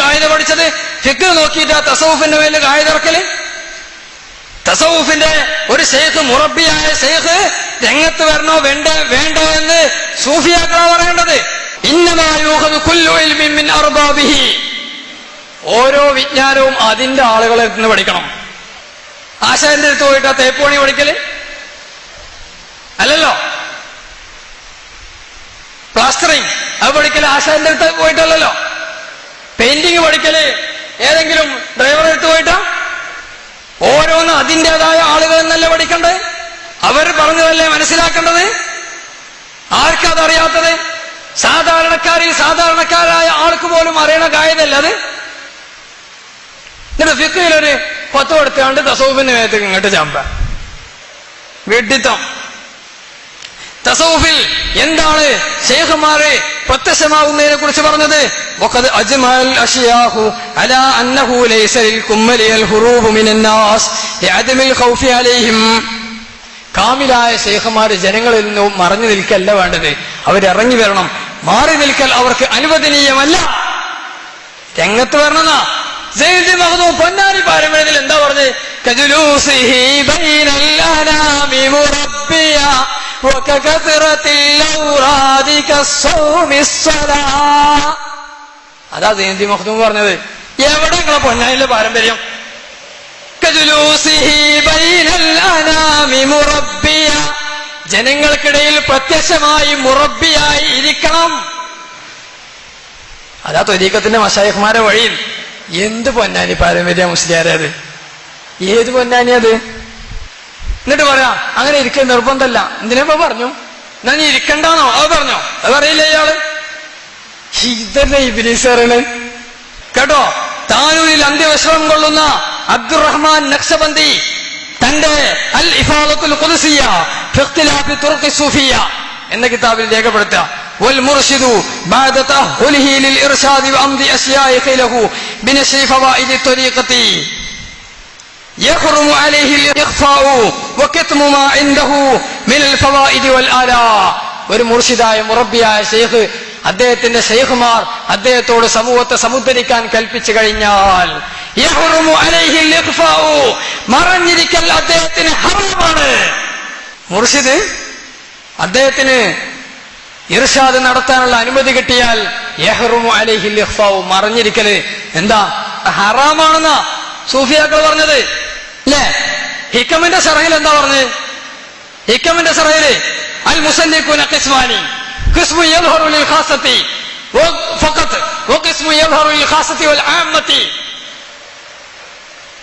കായിക പഠിച്ചത്? ഫിക്ക് നോക്കിയിട്ട് ആ തസവുഫിന്റെ മേലിൽ കായിക തസവുഫിന്റെ ഒരു ഷെയ്ഖ് മുറബിയായ ഷെയ്ഖ് രംഗത്ത് വരണോ വേണ്ട വേണ്ടോ എന്ന് സൂഫിയാക്കളാ പറയേണ്ടത്. ഓരോ വിജ്ഞാനവും അതിന്റെ ആളുകളെ നിന്ന് പഠിക്കണം. ആശാന്റെ അടുത്ത് പോയിട്ട് ആ തേപ്പുപണി പഠിക്കൽ? അല്ലല്ലോ. പ്ലാസ്റ്ററിങ് അത് പഠിക്കൽ ആശാന്റെ അടുത്ത് പോയിട്ടല്ലല്ലോ. പെയിന്റിങ് പഠിക്കൽ ഏതെങ്കിലും ഡ്രൈവറെ എടുത്തു പോയിട്ടാ? ഓരോന്ന് അതിന്റെതായ ആളുകൾ എന്നല്ല പഠിക്കണ്ടേ അവർ പറഞ്ഞതല്ലേ മനസ്സിലാക്കേണ്ടത്? ആർക്കതറിയാത്തത് സാധാരണക്കാരിൽ സാധാരണക്കാരായ ആൾക്ക് പോലും അറിയണ കായതല്ല അത്? എന്നിട്ട് ഫിക്കയിലൊരു പത്ത് കൊടുത്താണ്ട് തസൗഫിന്റെ മേത്തേക്ക് ഇങ്ങോട്ട് ചാമ്പ. വെട്ടിത്തം തസൗഫിൽ എന്താണ് ശേഖന്മാരെ പ്രത്യക്ഷമാവുന്നതിനെ കുറിച്ച് പറഞ്ഞത് കാമിലായ ശേഖമാര് ജനങ്ങളിൽ നിന്നും മറഞ്ഞു നിൽക്കല്ല വേണ്ടത്. അവരിറങ്ങി വരണം. മാറി നിൽക്കൽ അവർക്ക് അനുവദനീയമല്ല. രംഗത്ത് വരണമെന്നാ പൊന്നാരി പാരമ്പര്യത്തിൽ എന്താ പറഞ്ഞത്? അതാ സെയ്ദ് മഹ്ദൂം പറഞ്ഞത്. എവിടെ നിങ്ങളെ പൊന്നാരിലെ പാരമ്പര്യം ജനങ്ങൾക്കിടയിൽ പ്രത്യക്ഷമായി മുറബിയായി ഇരിക്കണം. അതാ തൊരീക്കത്തിന്റെ മഷായഹ്മാരെ വഴിയിൽ. എന്ത് പൊന്നാനി പാരമ്പര്യ മുസ്ലിയാരത് ഏത് പൊന്നാനി അത്? എന്നിട്ട് പറയാം അങ്ങനെ ഇരിക്കാൻ നിർബന്ധമല്ല എന്തിനപ്പോ പറഞ്ഞു എന്നാ നീ ഇരിക്കണ്ടാന്നോ അത് പറഞ്ഞോ അത് അറിയില്ല ഇയാള് ഇതല്ലേ ഇബിലീസറിന് കേട്ടോ താനൂരിൽ അന്ത്യവിശ്രമം കൊള്ളുന്ന അബ്ദുറഹ്മാൻ നക്സബന്ദി തന്റെ അൽ ഇഫാദത്തുൽ ഖുദ്സിയ ഫിഖ്തിലാഫി തുർഖി സൂഫിയ എന്ന കിതാബിൽ രേഖപ്പെടുത്തുക والمرشد بعد تأهله للإرشاد وأمضي أشيائخ له بنشر فوائد الطريقة يحرم عليه الإخفاء ഒരു മുർഷിദായ മുറബിയായ ഷെയ്ഖ് അദ്ദേഹത്തിന്റെ ഷെയ്ഖുമാർ അദ്ദേഹത്തോട് സമൂഹത്തെ സമുദ്ധരിക്കാൻ കൽപ്പിച്ചു കഴിഞ്ഞാൽ മറഞ്ഞിരിക്കൽ അദ്ദേഹത്തിന് ഹറമാണ്. മുർഷിദ് അദ്ദേഹത്തിന് ഇർഷാദ് നടത്താനുള്ള അനുമതി കിട്ടിയാൽ യഹ്റുമു അലൈഹിൽ മറഞ്ഞിരിക്കൽ എന്താ? ഹറാമാണെന്നാ സൂഫിയാക്കൾ പറഞ്ഞത്. അല്ലേ? ഹിക്കമിന്റെ ശറയിൽ എന്താ പറഞ്ഞ്? ഹിക്കമിന്റെ ശറയിൽ അൽ മുസല്ലിഖുന ഖിസ്മാനി ഖിസ്മു യൽഹറു ലിൽ ഖാസത്തി. ഫഖത്ത് വഖിസ്മു യൽഹറു ലിൽ ഖാസത്തി വൽ ആമ്മത്തി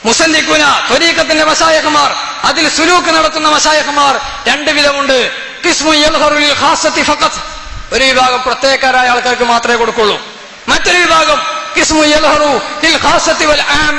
മുസല്ലിഖുന തരീഖത്തിന്റെ മസായഖമാർ അതിൽ സുലൂക്ക് നടത്തുന്ന മസായഖമാർ രണ്ട് വിധമുണ്ട്. ഖിസ്മു യൽഹറു ലിൽ ഖാസത്തി ഫഖത്ത് ഒരു വിഭാഗം പ്രത്യേകരായ ആൾക്കാർക്ക് മാത്രമേ കൊടുക്കുള്ളൂ. മറ്റൊരു വിഭാഗം കിസ്മു യൽഹറു ലിൽ ഖാസത്തി വൽ ആം